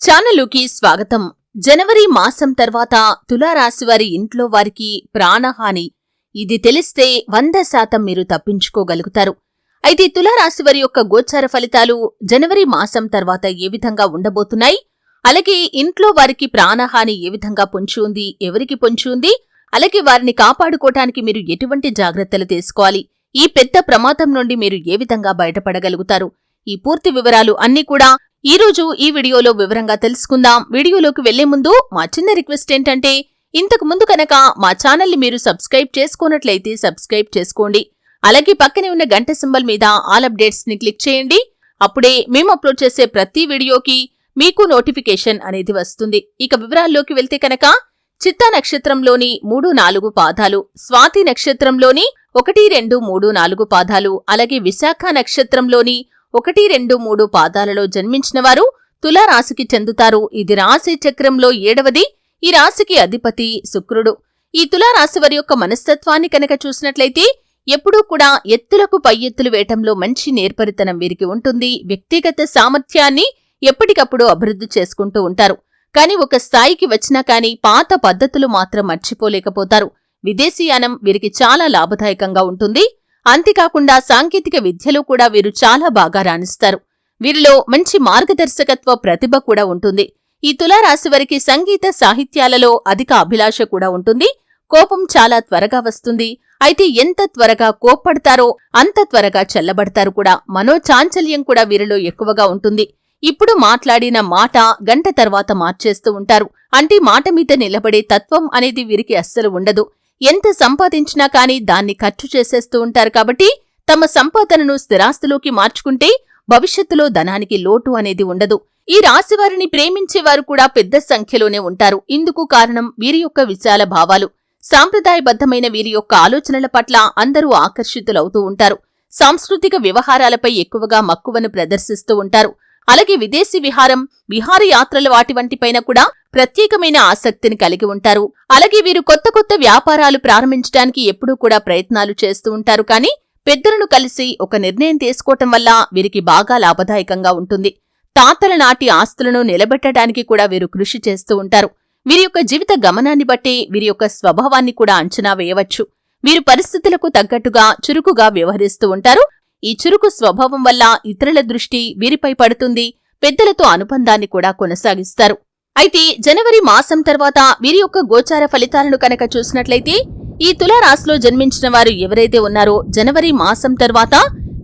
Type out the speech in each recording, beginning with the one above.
ఛానలుకి స్వాగతం. జనవరి మాసం తర్వాత తులారాశి వారి ఇంట్లో వారికి ప్రాణహాని. ఇది తెలిస్తే వంద శాతం మీరు తప్పించుకోగలుగుతారు. అయితే తులారాశి వారి యొక్క గోచార ఫలితాలు జనవరి మాసం తర్వాత ఏ విధంగా ఉండబోతున్నాయి? అలాగే ఇంట్లో వారికి ప్రాణహాని ఏ విధంగా పొంచి ఉంది? ఎవరికి పొంచి ఉంది? అలాగే వారిని కాపాడుకోవటానికి మీరు ఎటువంటి జాగ్రత్తలు తీసుకోవాలి? ఈ పెద్ద ప్రమాదం నుండి మీరు ఏ విధంగా బయటపడగలుగుతారు? ఈ పూర్తి వివరాలు అన్నీ కూడా ఈ రోజు ఈ వీడియోలో వివరంగా తెలుసుకుందాం. వీడియోలోకి వెళ్ళే ముందు మా చిన్న రిక్వెస్ట్ ఏంటంటే ఇంతకు ముందు కనుక మా ఛానల్ని మీరు సబ్స్క్రైబ్ చేసుకోనట్లయితే సబ్స్క్రైబ్ చేసుకోండి. అలాగే పక్కనే ఉన్న గంట సింబల్ మీద ఆల్ అప్డేట్స్ని క్లిక్ చేయండి. అప్పుడే మేము అప్లోడ్ చేసే ప్రతి వీడియోకి మీకు నోటిఫికేషన్ అనేది వస్తుంది. ఇక వివరాల్లోకి వెళ్తే కనుక చిత్తా నక్షత్రంలోని మూడు నాలుగు పాదాలు స్వాతి నక్షత్రంలోని ఒకటి రెండు మూడు నాలుగు పాదాలు అలాగే విశాఖ నక్షత్రంలోని ఒకటి రెండు మూడు పాదాలలో జన్మించినవారు తులారాశికి చెందుతారు. ఇది రాశి చక్రంలో ఏడవది. ఈ రాశికి అధిపతి శుక్రుడు. ఈ తులారాశి వారి యొక్క మనస్తత్వాన్ని కనుక చూసినట్లయితే ఎప్పుడూ కూడా ఎత్తులకు పై ఎత్తులు వేయటంలో మంచి నేర్పరితనం వీరికి ఉంటుంది. వ్యక్తిగత సామర్థ్యాన్ని ఎప్పటికప్పుడు అభివృద్ధి చేసుకుంటూ ఉంటారు. కాని ఒక స్థాయికి వచ్చినా కాని పాత పద్ధతులు మాత్రం మర్చిపోలేకపోతారు. విదేశీయానం వీరికి చాలా లాభదాయకంగా ఉంటుంది. అంతేకాకుండా సాంకేతిక విద్యలో కూడా వీరు చాలా బాగా రాణిస్తారు. వీరిలో మంచి మార్గదర్శకత్వ ప్రతిభ కూడా ఉంటుంది. ఈ తులారాశి వారికి సంగీత సాహిత్యాలలో అధిక అభిలాష కూడా ఉంటుంది. కోపం చాలా త్వరగా వస్తుంది. అయితే ఎంత త్వరగా కోప్పడతారో అంత త్వరగా చల్లబడతారు కూడా. మనోచాంచల్యం కూడా వీరిలో ఎక్కువగా ఉంటుంది. ఇప్పుడు మాట్లాడిన మాట గంట తర్వాత మార్చేస్తూ ఉంటారు. అంటే మాట మీద నిలబడే తత్వం అనేది వీరికి అస్సలు ఉండదు. ఎంత సంపాదించినా కాని దాన్ని ఖర్చు చేసేస్తూ ఉంటారు కాబట్టి తమ సంపాదనను స్థిరాస్తిలోకి మార్చుకుంటే భవిష్యత్తులో ధనానికి లోటు అనేది ఉండదు. ఈ రాశివారిని ప్రేమించేవారు కూడా పెద్ద సంఖ్యలోనే ఉంటారు. ఇందుకు కారణం వీరి యొక్క విశాల భావాలు. సాంప్రదాయబద్ధమైన వీరి యొక్క ఆలోచనల పట్ల అందరూ ఆకర్షితులవుతూ ఉంటారు. సాంస్కృతిక వ్యవహారాలపై ఎక్కువగా మక్కువను ప్రదర్శిస్తూ ఉంటారు. అలాగే విదేశీ విహారం విహారయాత్రల వాటి వంటిపైన కూడా ప్రత్యేకమైన ఆసక్తిని కలిగి ఉంటారు. అలాగే వీరు కొత్త కొత్త వ్యాపారాలు ప్రారంభించడానికి ఎప్పుడూ కూడా ప్రయత్నాలు చేస్తూ ఉంటారు. కానీ పెద్దలను కలిసి ఒక నిర్ణయం తీసుకోవటం వల్ల వీరికి బాగా లాభదాయకంగా ఉంటుంది. తాతల నాటి ఆస్తులను నిలబెట్టడానికి కూడా వీరు కృషి చేస్తూ ఉంటారు. వీరి యొక్క జీవిత గమనాన్ని బట్టి వీరి యొక్క స్వభావాన్ని కూడా అంచనా వేయవచ్చు. వీరు పరిస్థితులకు తగ్గట్టుగా చురుకుగా వ్యవహరిస్తూ ఉంటారు. ఈ చురుకు స్వభావం వల్ల ఇతరుల దృష్టి వీరిపై పడుతుంది. పెద్దలతో అనుబంధాన్ని కూడా కొనసాగిస్తారు. అయితే జనవరి మాసం తర్వాత వీరి యొక్క గోచార ఫలితాలను కనుక చూసినట్లయితే ఈ తులారాశిలో జన్మించిన వారు ఎవరైతే ఉన్నారో జనవరి మాసం తర్వాత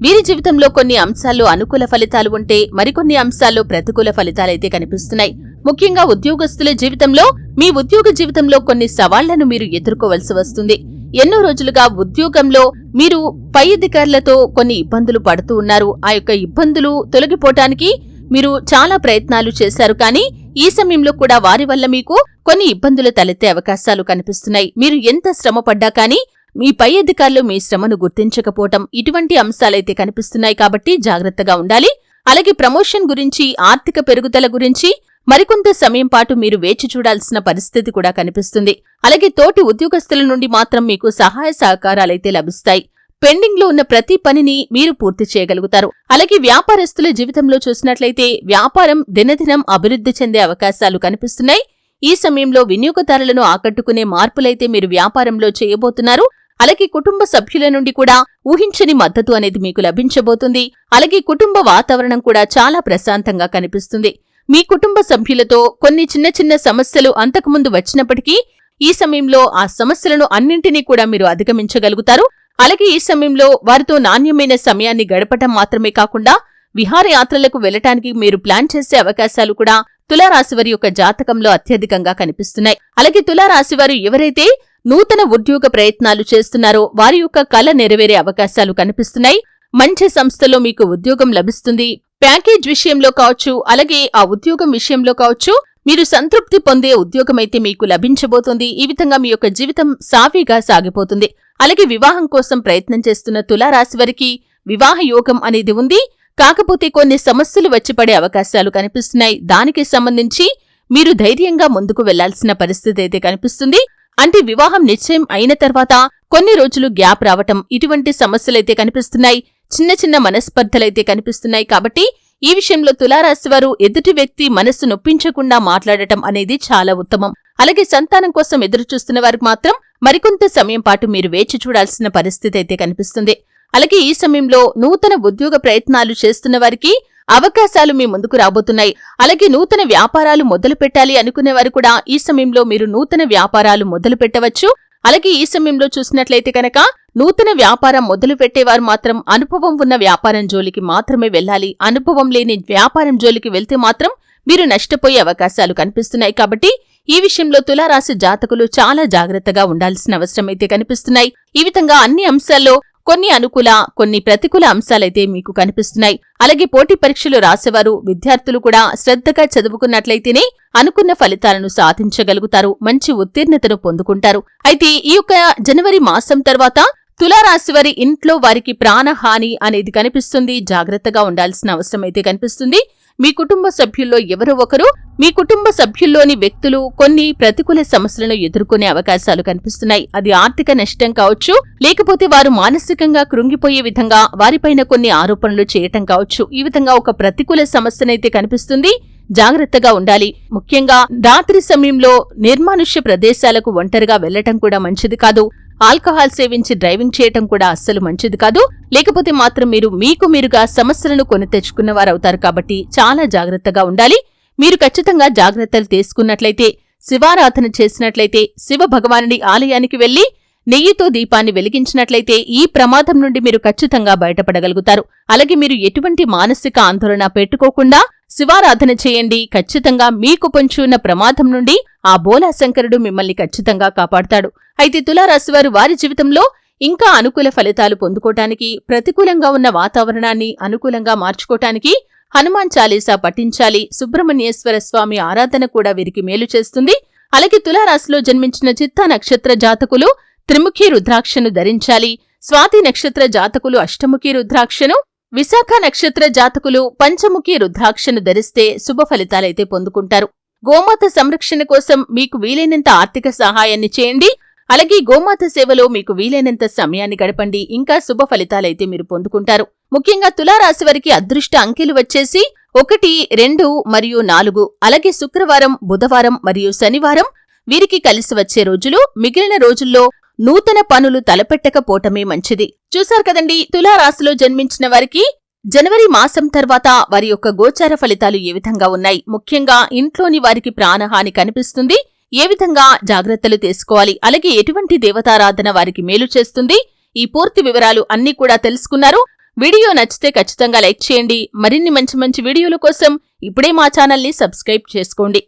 వీరి జీవితంలో కొన్ని అంశాల్లో అనుకూల ఫలితాలు ఉంటే మరికొన్ని అంశాల్లో ప్రతికూల ఫలితాలైతే కనిపిస్తున్నాయి. ముఖ్యంగా ఉద్యోగస్తుల జీవితంలో మీ ఉద్యోగ జీవితంలో కొన్ని సవాళ్ళను మీరు ఎదుర్కోవలసి వస్తుంది. ఎన్నో రోజులుగా ఉద్యోగంలో మీరు పై అధికారులతో కొన్ని ఇబ్బందులు పడుతూ ఉన్నారు. ఆ యొక్క ఇబ్బందులు తొలగిపోవటానికి మీరు చాలా ప్రయత్నాలు చేశారు కానీ ఈ సమయంలో కూడా వారి వల్ల మీకు కొన్ని ఇబ్బందులు తలెత్తే అవకాశాలు కనిపిస్తున్నాయి. మీరు ఎంత శ్రమ పడ్డా కానీ మీ పై అధికారులు మీ శ్రమను గుర్తించకపోవటం ఇటువంటి అంశాలైతే కనిపిస్తున్నాయి కాబట్టి జాగ్రత్తగా ఉండాలి. అలాగే ప్రమోషన్ గురించి ఆర్థిక పెరుగుదల గురించి మరికొంత సమయం పాటు మీరు వేచి చూడాల్సిన పరిస్థితి కూడా కనిపిస్తుంది. అలాగే తోటి ఉద్యోగస్తుల నుండి మాత్రం మీకు సహాయ సహకారాలైతే లభిస్తాయి. పెండింగ్లో ఉన్న ప్రతి పనిని మీరు పూర్తి చేయగలుగుతారు. అలాగే వ్యాపారస్తుల జీవితంలో చూసినట్లయితే వ్యాపారం దినదినం అభివృద్ధి చెందే అవకాశాలు కనిపిస్తున్నాయి. ఈ సమయంలో వినియోగదారులను ఆకట్టుకునే మార్పులైతే మీరు వ్యాపారంలో చేయబోతున్నారు. అలాగే కుటుంబ సభ్యుల నుండి కూడా ఊహించని మద్దతు అనేది మీకు లభించబోతుంది. అలాగే కుటుంబ వాతావరణం కూడా చాలా ప్రశాంతంగా కనిపిస్తుంది. మీ కుటుంబ సభ్యులతో కొన్ని చిన్న చిన్న సమస్యలు అంతకుముందు వచ్చినప్పటికీ ఈ సమయంలో ఆ సమస్యలను అన్నింటినీ కూడా మీరు అధిగమించగలుగుతారు. అలాగే ఈ సమయంలో వారితో నాణ్యమైన సమయాన్ని గడపటం మాత్రమే కాకుండా విహారయాత్రలకు వెళ్ళటానికి మీరు ప్లాన్ చేసే అవకాశాలు కూడా తులారాశివారి యొక్క జాతకంలో అత్యధికంగా కనిపిస్తున్నాయి. అలాగే తులారాశివారు ఎవరైతే నూతన ఉద్యోగ ప్రయత్నాలు చేస్తున్నారో వారి యొక్క కళ నెరవేరే అవకాశాలు కనిపిస్తున్నాయి. మంచి సంస్థలో మీకు ఉద్యోగం లభిస్తుంది. ప్యాకేజ్ విషయంలో కావచ్చు అలాగే ఆ ఉద్యోగం విషయంలో కావచ్చు మీరు సంతృప్తి పొందే ఉద్యోగమైతే మీకు లభించబోతుంది. ఈ విధంగా మీ యొక్క జీవితం సాఫీగా సాగిపోతుంది. అలాగే వివాహం కోసం ప్రయత్నం చేస్తున్న తులారాశి వారికి వివాహ యోగం అనేది ఉంది. కాకపోతే కొన్ని సమస్యలు వచ్చిపడే అవకాశాలు కనిపిస్తున్నాయి. దానికి సంబంధించి మీరు ధైర్యంగా ముందుకు వెళ్ళాల్సిన పరిస్థితి అయితే కనిపిస్తుంది. అంటే వివాహం నిశ్చయం అయిన తర్వాత కొన్ని రోజులు గ్యాప్ రావటం ఇటువంటి సమస్యలైతే కనిపిస్తున్నాయి. చిన్న చిన్న మనస్పర్ధలైతే కనిపిస్తున్నాయి కాబట్టి ఈ విషయంలో తులారాశి వారు ఎదుటి వ్యక్తి మనస్సు నొప్పించకుండా మాట్లాడటం అనేది చాలా ఉత్తమం. అలాగే సంతానం కోసం ఎదురుచూస్తున్న వారికి మాత్రం మరికొంత సమయం పాటు మీరు వేచి చూడాల్సిన పరిస్థితి అయితే కనిపిస్తుంది. అలాగే ఈ సమయంలో నూతన ఉద్యోగ ప్రయత్నాలు చేస్తున్న వారికి అవకాశాలు మీ ముందుకు రాబోతున్నాయి. అలాగే నూతన వ్యాపారాలు మొదలు పెట్టాలి అనుకునే వారు కూడా ఈ సమయంలో మీరు నూతన వ్యాపారాలు మొదలు పెట్టవచ్చు అలాగే ఈ సమయంలో చూసినట్లయితే కనుక నూతన వ్యాపారం మొదలు పెట్టేవారు మాత్రం అనుభవం ఉన్న వ్యాపారం జోలికి మాత్రమే వెళ్ళాలి. అనుభవం లేని వ్యాపారం జోలికి వెళ్తే మాత్రం మీరు నష్టపోయే అవకాశాలు కనిపిస్తున్నాయి కాబట్టి ఈ విషయంలో తులారాశి జాతకులు చాలా జాగ్రత్తగా ఉండాల్సిన అవసరం అయితే కనిపిస్తున్నాయి. ఈ విధంగా అన్ని అంశాల్లో కొన్ని అనుకూల కొన్ని ప్రతికూల అంశాలైతే మీకు కనిపిస్తున్నాయి. అలాగే పోటీ పరీక్షలు రాసేవారు విద్యార్థులు కూడా శ్రద్ధగా చదువుకున్నట్లయితేనే అనుకున్న ఫలితాలను సాధించగలుగుతారు మంచి ఉత్తీర్ణతను పొందుకుంటారు. అయితే ఈ యొక్క జనవరి మాసం తర్వాత తులారాశి వారి ఇంట్లో వారికి ప్రాణహాని అనేది కనిపిస్తుంది. జాగ్రత్తగా ఉండాల్సిన అవసరం అయితే కనిపిస్తుంది. మీ కుటుంబ సభ్యుల్లో ఎవరో ఒకరు మీ కుటుంబ సభ్యుల్లోని వ్యక్తులు కొన్ని ప్రతికూల సమస్యలను ఎదుర్కొనే అవకాశాలు కనిపిస్తున్నాయి. అది ఆర్థిక నష్టం కావచ్చు లేకపోతే వారు మానసికంగా కృంగిపోయే విధంగా వారిపైన కొన్ని ఆరోపణలు చేయటం కావచ్చు. ఈ విధంగా ఒక ప్రతికూల సమస్యనైతే కనిపిస్తుంది. జాగ్రత్తగా ఉండాలి. ముఖ్యంగా రాత్రి సమయంలో నిర్మానుష్య ప్రదేశాలకు ఒంటరిగా వెళ్ళటం కూడా మంచిది కాదు. ఆల్కహాల్ సేవించి డ్రైవింగ్ చేయటం కూడా అస్సలు మంచిది కాదు. లేకపోతే మాత్రం మీరు మీకు మీరుగా సమస్యలను కొని తెచ్చుకున్నవారవుతారు కాబట్టి చాలా జాగ్రత్తగా ఉండాలి. మీరు ఖచ్చితంగా జాగ్రత్తలు తీసుకున్నట్లయితే శివారాధన చేసినట్లయితే శివ భగవానుడి ఆలయానికి వెళ్ళి నెయ్యితో దీపాన్ని వెలిగించినట్లయితే ఈ ప్రమాదం నుండి మీరు ఖచ్చితంగా బయటపడగలుగుతారు. అలాగే మీరు ఎటువంటి మానసిక ఆందోళన పెట్టుకోకుండా శివారాధన చేయండి. ఖచ్చితంగా మీకు పొంచున్న ప్రమాదం నుండి ఆ బోలాశంకరుడు మిమ్మల్ని ఖచ్చితంగా కాపాడతాడు. అయితే తులారాశివారు వారి జీవితంలో ఇంకా అనుకూల ఫలితాలు పొందుకోటానికి ప్రతికూలంగా ఉన్న వాతావరణాన్ని అనుకూలంగా మార్చుకోటానికి హనుమాన్ చాలీసా పఠించాలి. సుబ్రహ్మణ్యేశ్వర స్వామి ఆరాధన కూడా వీరికి మేలు చేస్తుంది. అలాగే తులారాశిలో జన్మించిన చిత్త నక్షత్ర జాతకులు త్రిముఖి రుద్రాక్షను ధరించాలి. స్వాతి నక్షత్ర జాతకులు అష్టముఖి రుద్రాక్షను విశాఖ నక్షత్ర జాతకులు పంచముఖి రుద్రాక్షను ధరిస్తే శుభ ఫలితాలైతే పొందుకుంటారు. గోమాత సంరక్షణ కోసం మీకు వీలైనంత ఆర్థిక సహాయాన్ని చేయండి. అలాగే గోమాత సేవలో మీకు వీలైనంత సమయాన్ని గడపండి. ఇంకా శుభ ఫలితాలైతే మీరు పొందుకుంటారు. ముఖ్యంగా తులారాశి వారికి అదృష్ట అంకెలు వచ్చేసి ఒకటి రెండు మరియు నాలుగు. అలాగే శుక్రవారం బుధవారం మరియు శనివారం వీరికి కలిసి వచ్చే రోజులు. మిగిలిన రోజుల్లో నూతన పనులు తలపెట్టకపోవటమే మంచిది. చూశారు కదండి తులారాశిలో జన్మించిన వారికి జనవరి మాసం తర్వాత వారి యొక్క గోచార ఫలితాలు ఏ విధంగా ఉన్నాయి? ముఖ్యంగా ఇంట్లోని వారికి ప్రాణహాని కనిపిస్తుంది. ఏ విధంగా జాగ్రత్తలు తీసుకోవాలి? అలాగే ఎటువంటి దేవతారాధన వారికి మేలు చేస్తుంది? ఈ పూర్తి వివరాలు అన్నీ కూడా తెలుసుకున్నారు. వీడియో నచ్చితే ఖచ్చితంగా లైక్ చేయండి. మరిన్ని మంచి మంచి వీడియోల కోసం ఇప్పుడే మా ఛానల్ని సబ్స్క్రైబ్ చేసుకోండి.